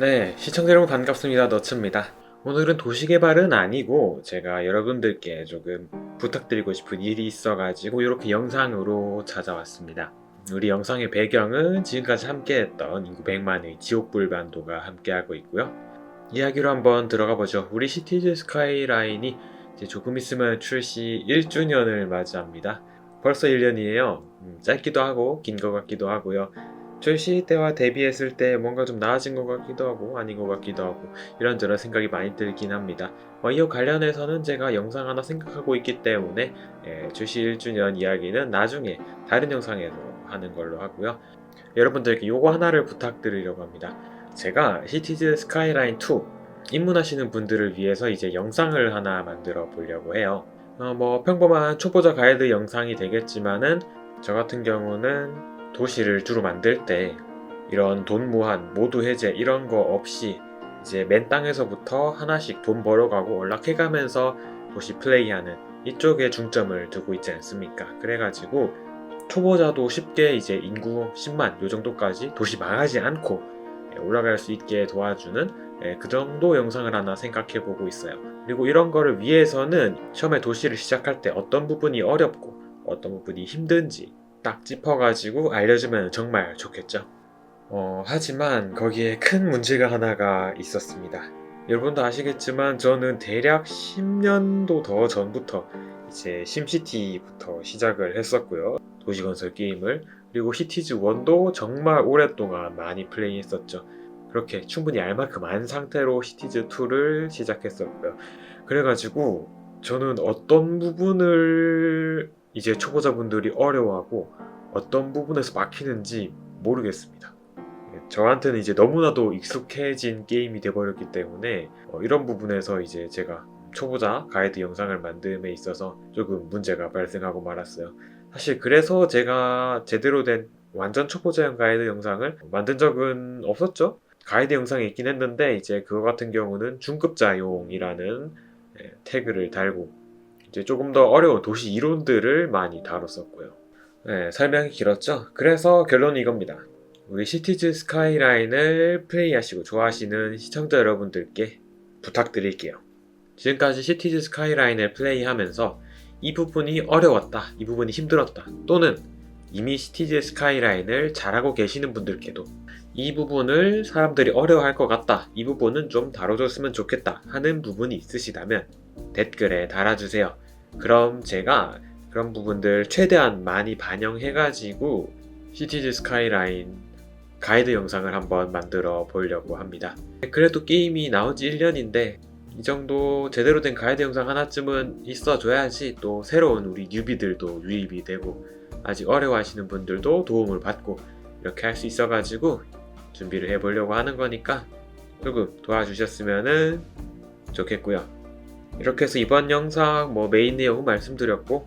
네, 시청자 여러분 반갑습니다. 너츠입니다. 오늘은 도시개발은 아니고 제가 여러분들께 조금 부탁드리고 싶은 일이 있어가지고 이렇게 영상으로 찾아왔습니다. 우리 영상의 배경은 지금까지 함께했던 인구 100만의 지옥불반도가 함께하고 있고요. 이야기로 한번 들어가 보죠. 우리 시티즈 스카이라인이 조금 있으면 출시 1주년을 맞이합니다. 벌써 1년이에요. 짧기도 하고 긴 것 같기도 하고요. 출시 때와 대비했을 때 뭔가 좀 나아진 것 같기도 하고 아닌 것 같기도 하고 이런저런 생각이 많이 들긴 합니다. 어, 이와 관련해서는 제가 영상 하나 생각하고 있기 때문에 예, 출시 1주년 이야기는 나중에 다른 영상에서 하는 걸로 하고요. 여러분들께 요거 하나를 부탁드리려고 합니다. 제가 시티즈 스카이라인 2 입문하시는 분들을 위해서 이제 영상을 하나 만들어 보려고 해요. 어, 뭐 평범한 초보자 가이드 영상이 되겠지만은 저 같은 경우는 도시를 주로 만들 때 이런 돈 무한, 모두 해제 이런 거 없이 이제 맨 땅에서부터 하나씩 돈 벌어가고 연락해가면서 도시 플레이하는 이쪽에 중점을 두고 있지 않습니까? 그래가지고 초보자도 쉽게 이제 인구 10만 요 정도까지 도시 망하지 않고 예, 올라갈 수 있게 도와주는 예, 그 정도 영상을 하나 생각해 보고 있어요. 그리고 이런 거를 위해서는 처음에 도시를 시작할 때 어떤 부분이 어렵고 어떤 부분이 힘든지 딱 짚어가지고 알려주면 정말 좋겠죠. 어, 하지만 거기에 큰 문제가 하나가 있었습니다. 여러분도 아시겠지만 저는 대략 10년도 더 전부터 이제 심시티부터 시작을 했었고요. 도시건설 게임을. 그리고 시티즈 1도 정말 오랫동안 많이 플레이했었죠. 그렇게 충분히 알 만큼 안 상태로 시티즈 2를 시작했었고요. 그래가지고 저는 어떤 부분을 이제 초보자분들이 어려워하고 어떤 부분에서 막히는지 모르겠습니다. 저한테는 이제 너무나도 익숙해진 게임이 돼버렸기 때문에 어, 이런 부분에서 이제 제가 초보자 가이드 영상을 만듦에 있어서 조금 문제가 발생하고 말았어요. 사실 그래서 제가 제대로 된 완전 초보자용 가이드 영상을 만든 적은 없었죠. 가이드 영상이 있긴 했는데 이제 그거 같은 경우는 중급자용이라는 예, 태그를 달고 이제 조금 더 어려운 도시 이론들을 많이 다뤘었고요. 네, 설명이 길었죠? 그래서 결론은 이겁니다. 우리 시티즈 스카이라인을 플레이하시고 좋아하시는 시청자 여러분들께 부탁드릴게요. 지금까지 시티즈 스카이라인을 플레이하면서 이 부분이 어려웠다, 이 부분이 힘들었다, 또는 이미 시티즈 스카이라인을 잘하고 계시는 분들께도 이 부분을 사람들이 어려워할 것 같다, 이 부분은 좀 다뤄줬으면 좋겠다 하는 부분이 있으시다면 댓글에 달아주세요. 그럼 제가 그런 부분들 최대한 많이 반영해가지고 시티즈 스카이라인 가이드 영상을 한번 만들어 보려고 합니다. 그래도 게임이 나온 지 1년인데 이 정도 제대로 된 가이드 영상 하나쯤은 있어줘야지 또 새로운 우리 뉴비들도 유입이 되고 아직 어려워하시는 분들도 도움을 받고 이렇게 할 수 있어가지고 준비를 해보려고 하는 거니까 조금 도와주셨으면 좋겠고요. 이렇게 해서 이번 영상 뭐 메인 내용은 말씀드렸고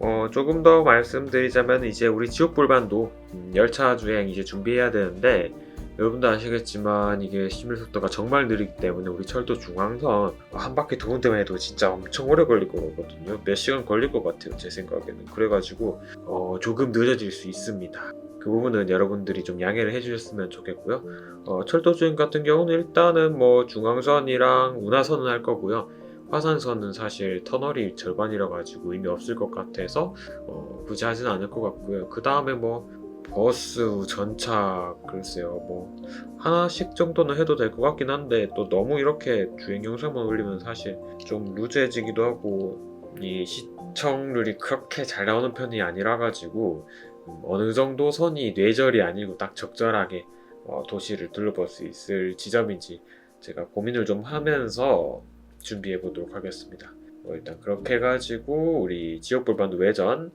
어, 조금 더 말씀드리자면 이제 우리 지옥불반도 음, 열차 주행 이제 준비해야 되는데 여러분도 아시겠지만 이게 시뮬 속도가 정말 느리기 때문에 우리 철도 중앙선 한 바퀴 도는 데만 해도 진짜 엄청 오래 걸릴 거거든요. 몇 시간 걸릴 것 같아요. 제 생각에는. 그래가지고 어, 조금 늦어질 수 있습니다. 그 부분은 여러분들이 좀 양해를 해주셨으면 좋겠고요. 어, 철도 주행 같은 경우는 일단은 뭐 중앙선이랑 운하선은 할 거고요. 화산선은 사실 터널이 절반이라 가지고 의미 없을 것 같아서 어, 굳이 하진 않을 것 같고요. 그 다음에 뭐 버스, 전차 글쎄요 뭐 하나씩 정도는 해도 될 것 같긴 한데 또 너무 이렇게 주행 영상만 올리면 사실 좀 루즈해지기도 하고 이 시청률이 그렇게 잘 나오는 편이 아니라 가지고 음, 어느 정도 선이 뇌절이 아니고 딱 적절하게 어, 도시를 둘러볼 수 있을 지점인지 제가 고민을 좀 하면서 준비해 보도록 하겠습니다. 뭐 일단 그렇게 해가지고 우리 지역 불반도 외전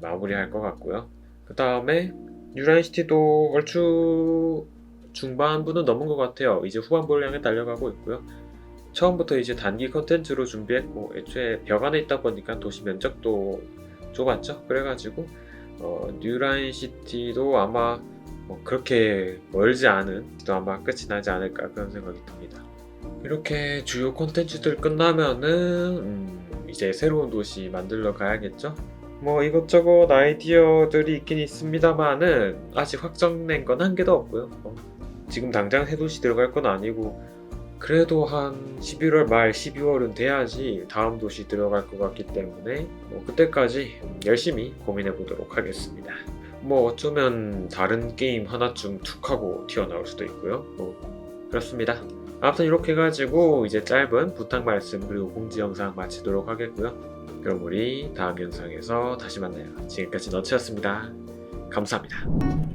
마무리할 것 같고요. 그 다음에 뉴라인시티도 얼추 중반부는 넘은 것 같아요. 이제 후반부를 향해 달려가고 있고요. 처음부터 이제 단기 컨텐츠로 준비했고 애초에 벽 안에 있다 보니까 도시 면적도 좁았죠. 그래가지고 어, 뉴라인시티도 아마 뭐 그렇게 멀지 않은 또 아마 끝이 나지 않을까 그런 생각이 듭니다. 이렇게 주요 콘텐츠들 끝나면은 음, 이제 새로운 도시 만들러 가야겠죠? 뭐 이것저것 아이디어들이 있긴 있습니다만은 아직 확정된 건 한 개도 없고요. 어, 지금 당장 새 도시 들어갈 건 아니고 그래도 한 11월 말 12월은 돼야지 다음 도시 들어갈 것 같기 때문에 뭐 그때까지 열심히 고민해 보도록 하겠습니다. 뭐 어쩌면 다른 게임 하나쯤 툭 하고 튀어나올 수도 있고요. 뭐 그렇습니다. 아무튼 이렇게 해가지고 이제 짧은 부탁 말씀 그리고 공지 영상 마치도록 하겠고요. 그럼 우리 다음 영상에서 다시 만나요. 지금까지 너치였습니다. 감사합니다.